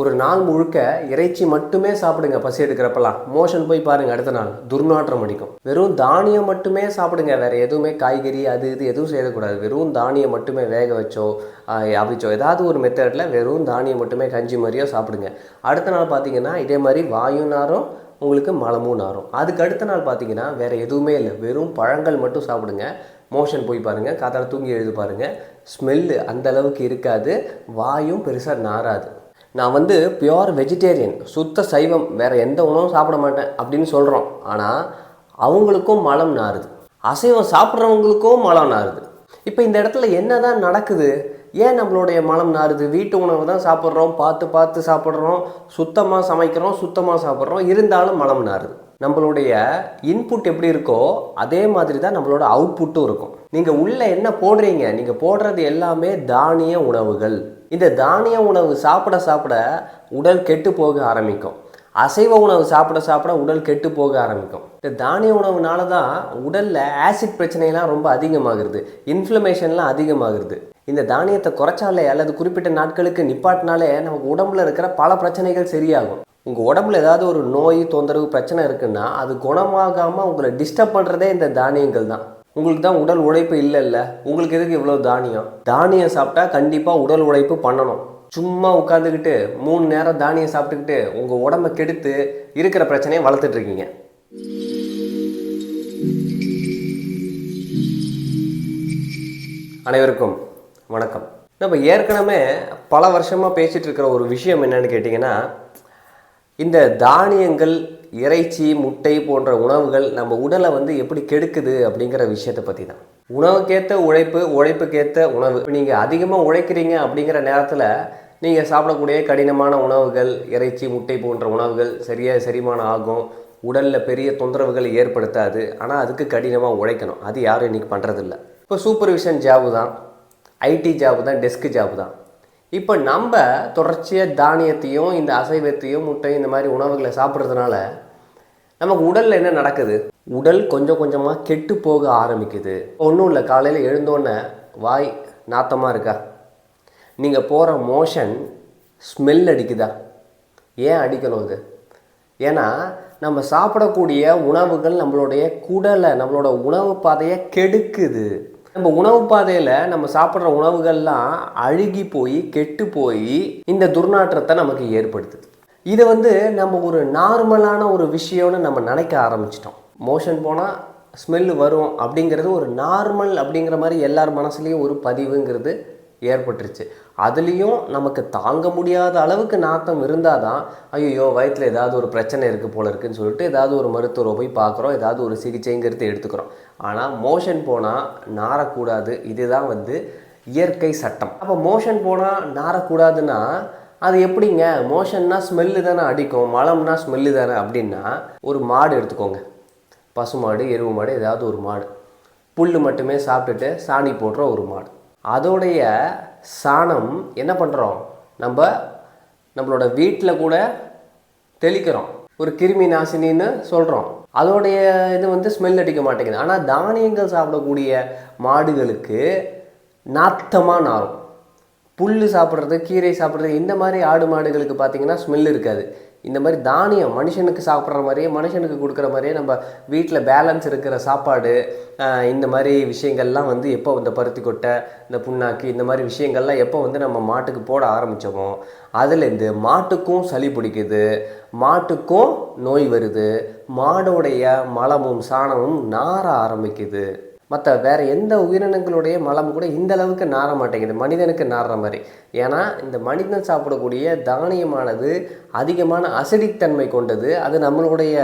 ஒரு நாள் முழுக்க இறைச்சி மட்டுமே சாப்பிடுங்க பசி எடுக்கிறப்பெல்லாம். மோஷன் போய் பாருங்க அடுத்த நாள். துர்நாற்றம் அடிக்கும். வெறும் தானியம் மட்டுமே சாப்பிடுங்க. வேற எதுவுமே காய்கறி அது இது எதுவும் செய்யக்கூடாது. வெறும் தானியம் மட்டுமே வேக வச்சோ அவிச்சோ ஏதாவது ஒரு மெத்தடில் வெறும் தானியம் மட்டுமே கஞ்சி மாதிரியோ சாப்பிடுங்க. அடுத்த நாள் பார்த்தீங்கன்னா இதே மாதிரி வாயு நாரும் உங்களுக்கு மலமும் நாரும். அதுக்கு அடுத்த நாள் பார்த்தீங்கன்னா வேற எதுவுமே இல்லை. வெறும் பழங்கள் மட்டும் சாப்பிடுங்க. மோஷன் போய் பாருங்க. காத்தால தூங்கி எழுது பாருங்கள் ஸ்மெல்லு அந்த அளவுக்கு இருக்காது. வாயும் பெருசாக நாராது. நான் வந்து பியோர் வெஜிடேரியன் சுத்த சைவம் வேறு எந்த உணவும் சாப்பிட மாட்டேன் அப்படின்னு சொல்கிறோம் ஆனால் அவங்களுக்கும் மலம் நாறுது. அசைவம் சாப்பிட்றவங்களுக்கும் மலம் நாறுது. இப்போ இந்த இடத்துல என்னதான் நடக்குது? ஏன் நம்மளுடைய மலம் நாறுது? வீட்டு உணவு தான் சாப்பிட்றோம் பார்த்து பார்த்து சாப்பிட்றோம் சுத்தமாக சமைக்கிறோம் சுத்தமாக சாப்பிட்றோம் இருந்தாலும் மலம் நாறுது. நம்மளுடைய இன்புட் எப்படி இருக்கோ அதே மாதிரி தான் நம்மளோட அவுட்புட்டும் இருக்கும். நீங்கள் உள்ளே என்ன போடுறீங்க? நீங்கள் போடுறது எல்லாமே தானிய உணவுகள். இந்த தானிய உணவு சாப்பிட சாப்பிட உடல் கெட்டு போக ஆரம்பிக்கும். அசைவ உணவு சாப்பிட சாப்பிட உடல் கெட்டு போக ஆரம்பிக்கும். இந்த தானிய உணவுனால தான் உடலில் ஆசிட் பிரச்சனைலாம் ரொம்ப அதிகமாகிறது. இன்ஃப்ளமேஷன்லாம் அதிகமாகிறது. இந்த தானியத்தை குறைச்சாலே அல்லது குறிப்பிட்ட நாட்களுக்கு நிப்பாட்டினாலே நமக்கு உடம்புல இருக்கிற பல பிரச்சனைகள் சரியாகும். உங்கள் உடம்புல ஏதாவது ஒரு நோய் தொந்தரவு பிரச்சனை இருக்குன்னா அது குணமாகாமல் உங்களை டிஸ்டர்ப் பண்ணுறதே இந்த தானியங்கள் தான். உங்களுக்கு தான் உடல் உழைப்பு இல்லைல்ல. உங்களுக்கு எதுக்கு இவ்வளோ தானியம்? தானியம் சாப்பிட்டா கண்டிப்பாக உடல் உழைப்பு பண்ணணும். சும்மா உட்காந்துக்கிட்டு மூணு நேரம் தானியம் சாப்பிட்டுக்கிட்டு உங்கள் உடம்ப கெடுத்து இருக்கிற பிரச்சனையை வளர்த்துட்ருக்கீங்க அனைவருக்கும் வணக்கம். நம்ம ஏற்கனவே பல வருஷமாக பேசிகிட்டு இருக்கிற ஒரு விஷயம் என்னன்னு கேட்டிங்கன்னா இந்த தானியங்கள் இறைச்சி முட்டை போன்ற உணவுகள் நம்ம உடலை வந்து எப்படி கெடுக்குது அப்படிங்கிற விஷயத்தை பற்றி தான் உணவுக்கேற்ற உழைப்பு உழைப்புக்கேற்ற உணவு. நீங்கள் அதிகமாக உழைக்கிறீங்க அப்படிங்கிற நேரத்தில் நீங்கள் சாப்பிடக்கூடிய கடினமான உணவுகள் இறைச்சி முட்டை போன்ற உணவுகள் சரியாக செரிமானம் ஆகும். உடலில் பெரிய தொந்தரவுகளை ஏற்படுத்தாது. ஆனால் அதுக்கு கடினமாக உழைக்கணும். அது யாரும் இன்றைக்கி பண்ணுறதில்ல இப்போ சூப்பர்விஷன் ஜாபு தான். ஐடி ஜாபு தான் டெஸ்க் ஜாபு தான். இப்போ நம்ம தொடர்ச்சியாக தானியத்தையும் இந்த அசைவத்தையும் முட்டை இந்த மாதிரி உணவுகளை சாப்பிட்றதுனால நமக்கு உடலில் என்ன நடக்குது? உடல் கொஞ்சம் கொஞ்சமாக கெட்டு போக ஆரம்பிக்குது. ஒன்றும் இல்லை காலையில் எழுந்தோடனே வாய் நாத்தமாக இருக்கா? நீங்கள் போகிற மோஷன் ஸ்மெல் அடிக்குதா? ஏன் அடிக்கணும் அது? ஏன்னா நம்ம சாப்பிடக்கூடிய உணவுகள் நம்மளுடைய குடலை நம்மளோட உணவு பாதையை கெடுக்குது. நம்ம உணவு பாதையில் நம்ம சாப்பிட்ற உணவுகள்லாம் அழுகி போய் கெட்டு போய் இந்த துர்நாற்றத்தை நமக்கு ஏற்படுத்துது. இதை வந்து நம்ம ஒரு நார்மலான ஒரு விஷயம்னு நம்ம நினைக்க ஆரம்பிச்சிட்டோம். மோஷன் போனால் ஸ்மெல்லு வரும் அப்படிங்கிறது ஒரு நார்மல் அப்படிங்கிற மாதிரி எல்லார் மனசுலேயும் ஒரு பதிவுங்கிறது ஏற்பட்டுருச்சு. அதுலேயும் நமக்கு தாங்க முடியாத அளவுக்கு நாத்தம் இருந்தால் தான் ஐயோ வயிற்றில் ஏதாவது ஒரு பிரச்சனை இருக்குது போல இருக்குன்னு சொல்லிட்டு ஏதாவது ஒரு மருத்துவரை போய் பார்க்குறோம் ஏதாவது ஒரு சிகிச்சைங்கிறது எடுத்துக்கிறோம். ஆனால் மோஷன் போனால் நாரக்கூடாது இதுதான் வந்து இயற்கை சட்டம். அப்போ மோஷன் போனால் நாரக்கூடாதுன்னா அது எப்படிங்க? மோஷன்னா ஸ்மெல்லு தானே அடிக்கும். மலம்னா ஸ்மெல்லு தானே. அப்படின்னா ஒரு மாடு எடுத்துக்கோங்க. பசுமாடு எருவு மாடு ஏதாவது ஒரு மாடு. புல் மட்டுமே சாப்பிட்டுட்டு சாணி போடுற ஒரு மாடு. அதோடைய சாணம் என்ன பண்ணுறோம் நம்ம நம்மளோட வீட்டில் கூட தெளிக்கிறோம். ஒரு கிருமி நாசினின்னு சொல்கிறோம் அதோடைய இது வந்து ஸ்மெல் அடிக்க மாட்டேங்குது. ஆனால் தானியங்கள் சாப்பிடக்கூடிய மாடுகளுக்கு நாத்தமாக நாரும். புல் சாப்பிட்றது கீரை சாப்பிட்றது இந்த மாதிரி ஆடு மாடுகளுக்கு பார்த்தீங்கன்னா ஸ்மெல் இருக்காது. இந்த மாதிரி தானியம் மனுஷனுக்கு சாப்பிட்ற மாதிரியே மனுஷனுக்கு கொடுக்குற மாதிரியே நம்ம வீட்டில் பேலன்ஸ் இருக்கிற சாப்பாடு இந்த மாதிரி விஷயங்கள்லாம் வந்து எப்போ இந்த பருத்தி கொட்டை இந்த புண்ணாக்கு இந்த மாதிரி விஷயங்கள்லாம் எப்போ வந்து நம்ம மாட்டுக்கு போட ஆரம்பித்தோமோ அதுலேருந்து மாட்டுக்கும் சளி பிடிக்குது மாட்டுக்கும் நோய் வருது மாடோடைய மலமும் சாணமும் நார ஆரம்பிக்குது. மற்ற வேற எந்த உயிரினங்களுடைய மலம் கூட இந்த அளவுக்கு நார மாட்டேங்குது. மனிதனுக்கு நாடுற மாதிரி. ஏன்னா இந்த மனிதன் சாப்பிடக்கூடிய தானியமானது அதிகமான அசிடிக் தன்மை கொண்டது. அது நம்மளுடைய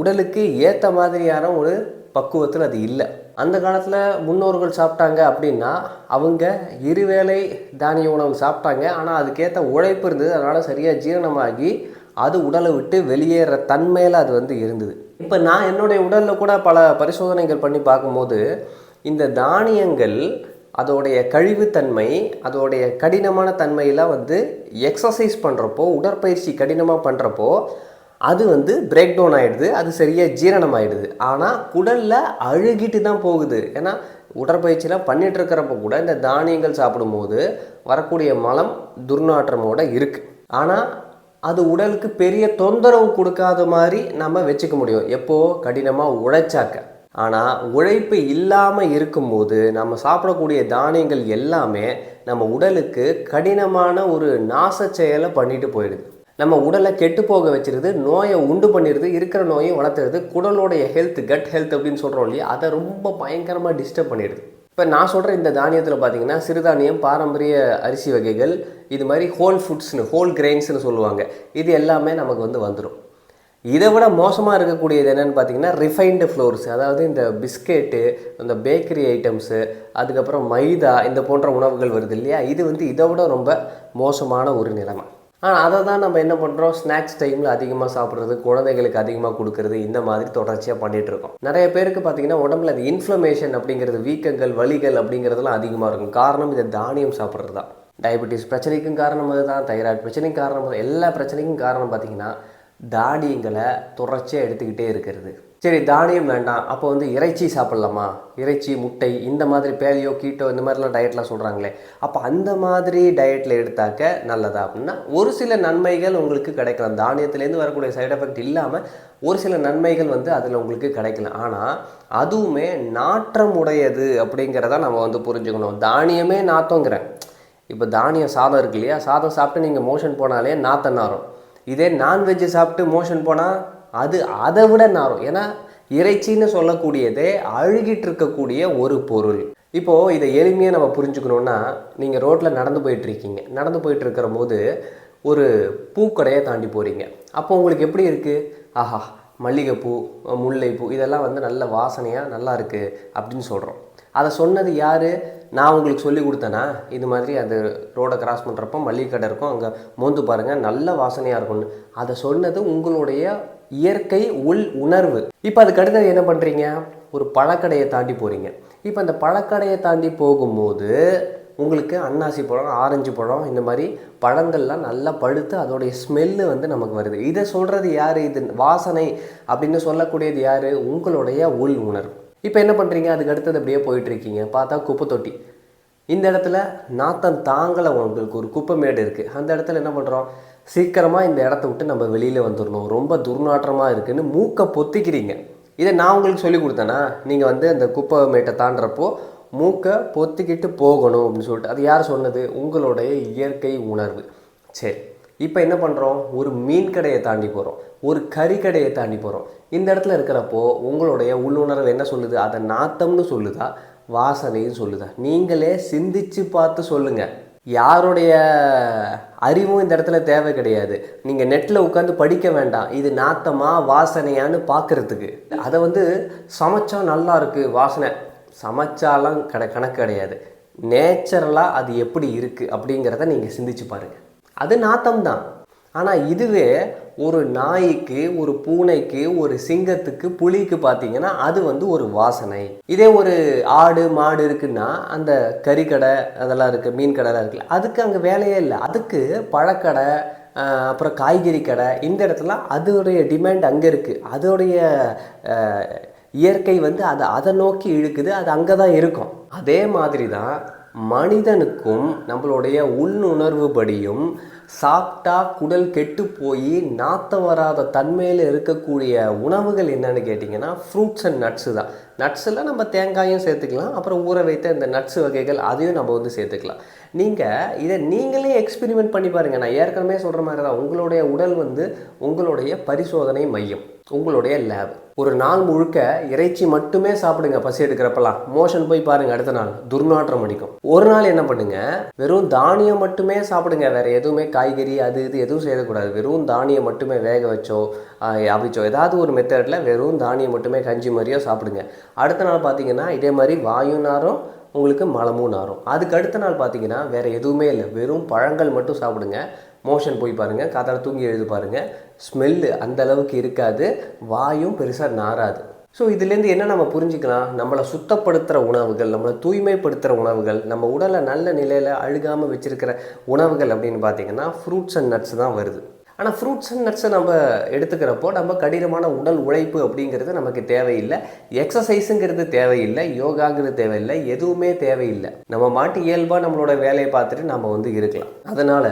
உடலுக்கு ஏற்ற மாதிரியான ஒரு பக்குவத்தில் அது இல்லை. அந்த காலத்தில் முன்னோர்கள் சாப்பிட்டாங்க அப்படின்னா அவங்க இருவேளை தானிய உணவு சாப்பிட்டாங்க. ஆனால் அதுக்கேற்ற உழைப்பு இருந்தது. அதனால் சரியாக ஜீரணமாகி அது உடலை விட்டு வெளியேற தன்மையில் அது வந்து இருந்தது. இப்போ நான் என்னுடைய உடலில் கூட பல பரிசோதனைகள் பண்ணி பார்க்கும்போது இந்த தானியங்கள் அதோடைய கழிவுத்தன்மை அதோடைய கடினமான தன்மையெல்லாம் வந்து எக்ஸசைஸ் பண்ணுறப்போ உடற்பயிற்சி கடினமாக பண்ணுறப்போ அது வந்து பிரேக் டவுன் ஆகிடுது அது சரியாக ஜீரணம் ஆகிடுது ஆனால் குடலில் அழுகிட்டு தான் போகுது. ஏன்னா உடற்பயிற்சிலாம் பண்ணிட்டு இருக்கிறப்ப கூட இந்த தானியங்கள் சாப்பிடும்போது வரக்கூடிய மலம் துர்நாற்றமோடு இருக்குது ஆனால் அது உடலுக்கு பெரிய தொந்தரவு கொடுக்காத மாதிரி நம்ம வச்சுக்க முடியும். எப்போ? கடினமாக உழைச்சாக்க. ஆனால் உழைப்பு இல்லாமல் இருக்கும்போது நம்ம சாப்பிடக்கூடிய தானியங்கள் எல்லாமே நம்ம உடலுக்கு கடினமான ஒரு நாச செயலை பண்ணிட்டு போயிடுது. நம்ம உடலை கெட்டு போக வச்சிருது நோயை உண்டு பண்ணிடுது இருக்கிற நோயை வளர்த்துறது குடலோடைய ஹெல்த் கட் ஹெல்த் அப்படின்னு சொல்கிறோம் இல்லையா? அதை ரொம்ப பயங்கரமாக டிஸ்டர்ப் பண்ணிடுது. இப்போ நான் சொல்கிற இந்த தானியத்தில் பார்த்தீங்கன்னா சிறுதானியம் பாரம்பரிய அரிசி வகைகள் இது மாதிரி ஹோல் ஃபுட்ஸ்னு ஹோல் கிரெயின்ஸ்னு சொல்லுவாங்க. இது எல்லாமே நமக்கு வந்து வந்துடும் இதை விட மோசமாக இருக்கக்கூடியது என்னென்னு பார்த்தீங்கன்னா ரிஃபைன்டு ஃப்ளோர்ஸ் அதாவது இந்த பிஸ்கெட்டு இந்த பேக்கரி ஐட்டம்ஸு அதுக்கப்புறம் மைதா இந்த போன்ற உணவுகள் வருது இல்லையா? இது வந்து இதை விட ரொம்ப மோசமான ஒரு நிலைமை. ஆனால் அதை தான் நம்ம என்ன பண்ணுறோம் ஸ்நாக்ஸ் டைமில் அதிகமாக சாப்பிட்றது குழந்தைகளுக்கு அதிகமாக கொடுக்கறது இந்த மாதிரி தொடர்ச்சியாக பண்ணிகிட்டு இருக்கோம். நிறைய பேருக்கு பார்த்தீங்கன்னா உடம்புல அது இன்ஃப்ளமேஷன் அப்படிங்கிறது வீக்கங்கள் வலிகள் அப்படிங்கிறதுலாம் அதிகமாக இருக்கும். காரணம் இந்த தானியம் சாப்பிட்றது தான் டயபெட்டிஸ் பிரச்சனைக்கும் காரணம் அதுதான். தைராய்டு பிரச்சனைக்கும் காரணம் எல்லா பிரச்சனைக்கும் காரணம் பார்த்தீங்கன்னா தானியங்களை தொடர்ச்சியாக எடுத்துக்கிட்டே இருக்கிறது. சரி தானியம் வேண்டாம். அப்போ வந்து இறைச்சி சாப்பிட்லாமா? இறைச்சி முட்டை இந்த மாதிரி பேலியோ கீட்டோ இந்த மாதிரிலாம் டயட்லாம் சொல்கிறாங்களே அப்போ அந்த மாதிரி டயட்டில் எடுத்தாக்க நல்லதா அப்படின்னா ஒரு சில நன்மைகள் உங்களுக்கு கிடைக்கலாம். தானியத்துலேருந்து வரக்கூடிய சைடு எஃபெக்ட் இல்லாமல் ஒரு சில நன்மைகள் வந்து அதில் உங்களுக்கு கிடைக்கலாம் ஆனால் அதுவுமே நாற்றம் உடையது அப்படிங்கிறத நம்ம வந்து புரிஞ்சுக்கணும். தானியமே நாத்தங்கிறேன் இப்போ தானியம் சாதம் இருக்கு இல்லையா? சாதம் சாப்பிட்டு நீங்கள் மோஷன் போனாலே நாத்தம் நாரும் இதே நான்வெஜ்ஜு சாப்பிட்டு மோஷன் போனால் அது அதை விட நாரும். ஏன்னா இறைச்சின்னு சொல்லக்கூடியதே அழுகிட்டு இருக்கக்கூடிய ஒரு பொருள். இப்போது இதை எளிமையாக நம்ம புரிஞ்சுக்கணுன்னா நீங்கள் ரோட்டில் நடந்து போயிட்டுருக்கீங்க. நடந்து போயிட்டு இருக்கிற போது ஒரு பூக்கடையை தாண்டி போகிறீங்க அப்போ உங்களுக்கு எப்படி இருக்குது ஆஹா மல்லிகைப்பூ முல்லைப்பூ இதெல்லாம் வந்து நல்ல வாசனையாக நல்லா இருக்குது அப்படின்னு சொல்கிறோம் அதை சொன்னது யார்? நான் உங்களுக்கு சொல்லி கொடுத்தேனா? இது மாதிரி அது ரோடை கிராஸ் பண்ணுறப்போ மல்லிகை கடை இருக்கும். அங்கே மோந்து பாருங்கள் நல்ல வாசனையாக இருக்கும்னு. அதை சொன்னது உங்களுடைய இயற்கை உள் உணர்வு. இப்போ அதுக்கு அடுத்தது என்ன பண்ணுறீங்க ஒரு பழக்கடையை தாண்டி போகிறீங்க இப்போ அந்த பழக்கடையை தாண்டி போகும்போது உங்களுக்கு அன்னாசி பழம் ஆரஞ்சு பழம் இந்த மாதிரி பழங்கள்லாம் நல்லா பழுத்து அதோடைய ஸ்மெல்லு வந்து நமக்கு வருது. இதை சொல்கிறது யார்? இது வாசனை அப்படின்னு சொல்லக்கூடியது யார்? உங்களுடைய உள் உணர்வு. இப்போ என்ன பண்ணுறீங்க அதுக்கு அடுத்தது அப்படியே போயிட்டுருக்கீங்க. பார்த்தா குப்பை தொட்டி இந்த இடத்துல நாத்தம் தாங்கலை உங்களுக்கு ஒரு குப்பை மேடு இருக்குது அந்த இடத்துல என்ன பண்ணுறோம் சீக்கிரமாக இந்த இடத்த விட்டு நம்ம வெளியில் வந்துடணும் ரொம்ப துர்நாற்றமாக இருக்குதுன்னு மூக்கை பொத்திக்கிறீங்க. இதை நான் உங்களுக்கு சொல்லி கொடுத்தேன்னா நீங்கள் வந்து அந்த குப்பை மேட்டை தாண்டுறப்போ மூக்கை பொத்திக்கிட்டு போகணும் அப்படின்னு சொல்லிட்டு. அது யார் சொன்னது? உங்களுடைய இயற்கை உணர்வு. சரி இப்போ என்ன பண்ணுறோம் ஒரு மீன் கடையை தாண்டி போகிறோம் ஒரு கறி கடையை தாண்டி போகிறோம் இந்த இடத்துல இருக்கிறப்போ உங்களுடைய உள்ளுணர்வு என்ன சொல்லுது? அதை நாத்தம்னு சொல்லுதா? வாசனைன்னு சொல்லுதா? நீங்களே சிந்திச்சு பார்த்து சொல்லுங்கள் யாருடைய அறிவும் இந்த இடத்துல தேவை கிடையாது. நீங்கள் நெட்டில் உட்காந்து படிக்க வேண்டாம். இது நாத்தமா வாசனையான்னு பார்க்குறதுக்கு. அதை வந்து சமைச்சா நல்லா இருக்குது வாசனை. சமைச்சாலாம் கட கணக்கு கிடையாது. நேச்சுரலாக அது எப்படி இருக்குது அப்படிங்கிறத நீங்கள் சிந்திச்சு பாருங்கள் அது நாத்தம் தான் ஆனால் இதுவே ஒரு நாய்க்கு ஒரு பூனைக்கு ஒரு சிங்கத்துக்கு புலிக்கு பார்த்தீங்கன்னா அது வந்து ஒரு வாசனை. இதே ஒரு ஆடு மாடு இருக்குன்னா அந்த கறிக்கடை அதெல்லாம் இருக்குது மீன் கடைலாம் இருக்குல்ல அதுக்கு அங்கே வேலையே இல்லை. அதுக்கு பழக்கடை அப்புறம் காய்கறி கடை இந்த இடத்துல அதோடைய டிமாண்ட் அங்கே இருக்குது அதோடைய இயற்கை வந்து அதை அதை நோக்கி இழுக்குது அது அங்கே தான் இருக்கும். அதே மாதிரி தான் மனிதனுக்கும் நம்மளுடைய உள்ளுணர்வு படியும் சாப்பிட்டா குடல் கெட்டு போய் நாத்தம் வராத தன்மையில் இருக்கக்கூடிய உணவுகள் என்னன்னு கேட்டிங்கன்னா ஃப்ரூட்ஸ் அண்ட் நட்ஸு தான். நட்ஸில் நம்ம தேங்காயும் சேர்த்துக்கலாம் அப்புறம் ஊற வைத்த இந்த நட்ஸ் வகைகள் அதையும் நம்ம வந்து சேர்த்துக்கலாம். நீங்கள் இதை நீங்களே எக்ஸ்பெரிமெண்ட் பண்ணி பாருங்கள் நான் ஏற்கனவே சொல்கிற மாதிரி தான் உங்களுடைய உடல் வந்து உங்களுடைய பரிசோதனை மையம். உங்களுடைய லேப் ஒரு நாள் முழுக்க இறைச்சி மட்டுமே சாப்பிடுங்க பசி எடுக்கிறப்பெல்லாம். மோஷன் போய் பாருங்க அடுத்த நாள். துர்நாற்றம் அடிக்கும். ஒரு நாள் என்ன பண்ணுங்க? வெறும் தானியம் மட்டுமே சாப்பிடுங்க. வேற எதுவுமே காய்கறி அது இது எதுவும் செய்யக்கூடாது. வெறும் தானியம் மட்டுமே வேக வச்சோ அவிச்சோ ஏதாவது ஒரு மெத்தடில் வெறும் தானியம் மட்டுமே கஞ்சி மாதிரியோ சாப்பிடுங்க. அடுத்த நாள் பார்த்தீங்கன்னா இதே மாதிரி வாயு நாரும் உங்களுக்கு மலமும் நாரும். அதுக்கு அடுத்த நாள் பார்த்தீங்கன்னா வேறு எதுவுமே இல்லை. வெறும் பழங்கள் மட்டும் சாப்பிடுங்க. மோஷன் போய் பாருங்க. காத்தால் தூங்கி எழுது பாருங்கள் ஸ்மெல்லு அந்த அளவுக்கு இருக்காது. வாயும் பெருசாக நாராது. ஸோ இதுலேருந்து என்ன நம்ம புரிஞ்சுக்கலாம்? நம்மளை சுத்தப்படுத்துகிற உணவுகள் நம்மளை தூய்மைப்படுத்துகிற உணவுகள் நம்ம உடலை நல்ல நிலையில் அழுகாமல் வச்சுருக்கிற உணவுகள் அப்படின்னு பார்த்தீங்கன்னா ஃப்ரூட்ஸ் அண்ட் நட்ஸ் தான் வருது. ஆனால் ஃப்ரூட்ஸ் அண்ட் நட்ஸை நம்ம எடுத்துக்கிறப்போ நம்ம கடினமான உடல் உழைப்பு அப்படிங்கிறது நமக்கு தேவையில்லை. எக்ஸசைஸுங்கிறது தேவையில்லை. யோகாங்கிறது தேவையில்லை. எதுவுமே தேவையில்லை. நம்ம மாட்டு இயல்பாக நம்மளோட வேலையை பார்த்துட்டு நம்ம வந்து இருக்கலாம். அதனால்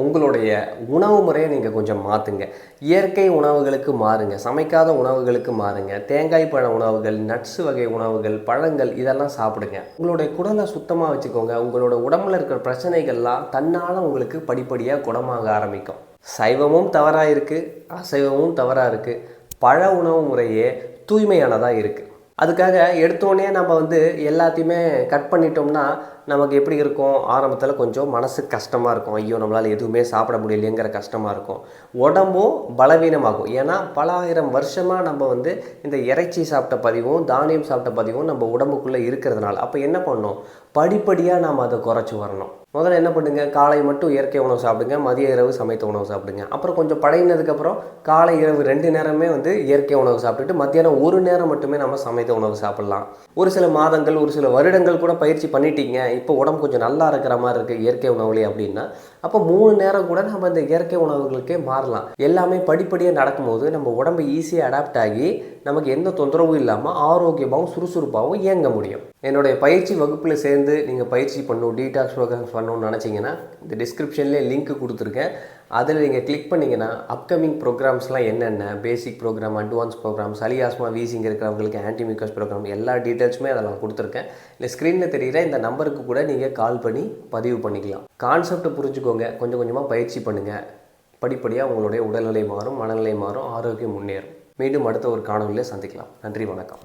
உங்களுடைய உணவு முறையை நீங்கள் கொஞ்சம் மாற்றுங்க இயற்கை உணவுகளுக்கு மாறுங்க. சமைக்காத உணவுகளுக்கு மாறுங்க. தேங்காய் பழ உணவுகள் நட்ஸ் வகை உணவுகள் பழங்கள் இதெல்லாம் சாப்பிடுங்க. உங்களுடைய குடலை சுத்தமாக வச்சுக்கோங்க. உங்களோட உடம்புல இருக்கிற பிரச்சனைகள்லாம் தன்னால் உங்களுக்கு படிப்படியாக குணமாக ஆரம்பிக்கும். சைவமும் தவறாக இருக்குது அசைவமும் தவறாக இருக்குது பழ உணவு முறையே தூய்மையானதாக இருக்குது அதுக்காக எடுத்தோடனே நம்ம வந்து எல்லாத்தையுமே கட் பண்ணிட்டோம்னா நமக்கு எப்படி இருக்கும்? ஆரம்பத்தில் கொஞ்சம் மனசு கஷ்டமாக இருக்கும். ஐயோ நம்மளால் எதுவுமே சாப்பிட முடியலையேங்கிற கஷ்டமாக இருக்கும். உடம்பும் பலவீனமாகும். ஏன்னா பல ஆயிரம் வருஷமாக நம்ம வந்து இந்த இறைச்சி சாப்பிட்ட பதிவும் தானியம் சாப்பிட்ட பதிவும் நம்ம உடம்புக்குள்ளே இருக்கிறதுனால. அப்போ என்ன பண்ணோம் படிப்படியாக நாம் அதை குறைச்சி வரணும். முதல்ல என்ன பண்ணுங்க? காலை மட்டும் இயற்கை உணவு சாப்பிடுங்க. மதிய இரவு சமைத்த உணவு சாப்பிடுங்க. அப்புறம் கொஞ்சம் பழகினதுக்கப்புறம் காலை இரவு ரெண்டு நேரமே வந்து இயற்கை உணவு சாப்பிட்டுட்டு மத்தியானம் ஒரு நேரம் மட்டுமே நம்ம சமைத்த உணவு சாப்பிட்லாம். ஒரு சில மாதங்கள் ஒரு சில வருடங்கள் கூட பயிற்சி பண்ணிட்டீங்க. இப்போ உடம்பு கொஞ்சம் நல்லா இருக்கிற மாதிரி இருக்குது இயற்கை உணவுலே அப்படின்னா அப்போ மூணு நேரம் கூட நம்ம இந்த இயற்கை உணவுகளுக்கே மாறலாம். எல்லாமே படிப்படியாக நடக்கும்போது நம்ம உடம்பு ஈஸியாக அடாப்ட் ஆகி நமக்கு எந்த தொந்தரவும் இல்லாமல் ஆரோக்கியமாகவும் சுறுசுறுப்பாகவும் இயங்க முடியும். என்னுடைய பயிற்சி வகுப்பில் சேர்ந்து நீங்கள் பயிற்சி பண்ணணும் டீடாக்ஸ் ப்ரோக்ராம் பண்ணணும்னு நினச்சிங்கன்னா இந்த டிஸ்கிரிப்ஷன்லேயே லிங்க் கொடுத்துருக்கேன். அதில் நீங்கள் கிளிக் பண்ணிங்கன்னா அப்கமிங் ப்ரோக்ராம்ஸ்லாம் என்னென்ன பேசிக் ப்ரோக்ராம் அட்வான்ஸ் ப்ரோக்ராம் சலியாஸ்மா வீசிங் இருக்கிறவங்களுக்கு ஆன்டிமிகஸ் ப்ரோக்ராம் எல்லா டீட்டெயில்ஸுமே நான் கொடுத்துருக்கேன். இல்லை ஸ்க்ரீனில் தெரிகிற இந்த நம்பருக்கு கூட நீங்கள் கால் பண்ணி பதிவு பண்ணிக்கலாம். கான்செப்டை புரிஞ்சுக்கோங்க கொஞ்சம் கொஞ்சமாக பயிற்சி பண்ணுங்கள் படிப்படியாக உங்களுடைய உடல்நிலை மாறும் மனநிலை மாறும் ஆரோக்கியம் முன்னேறும். மீண்டும் அடுத்த ஒரு காணொலியில் சந்திக்கலாம். நன்றி வணக்கம்.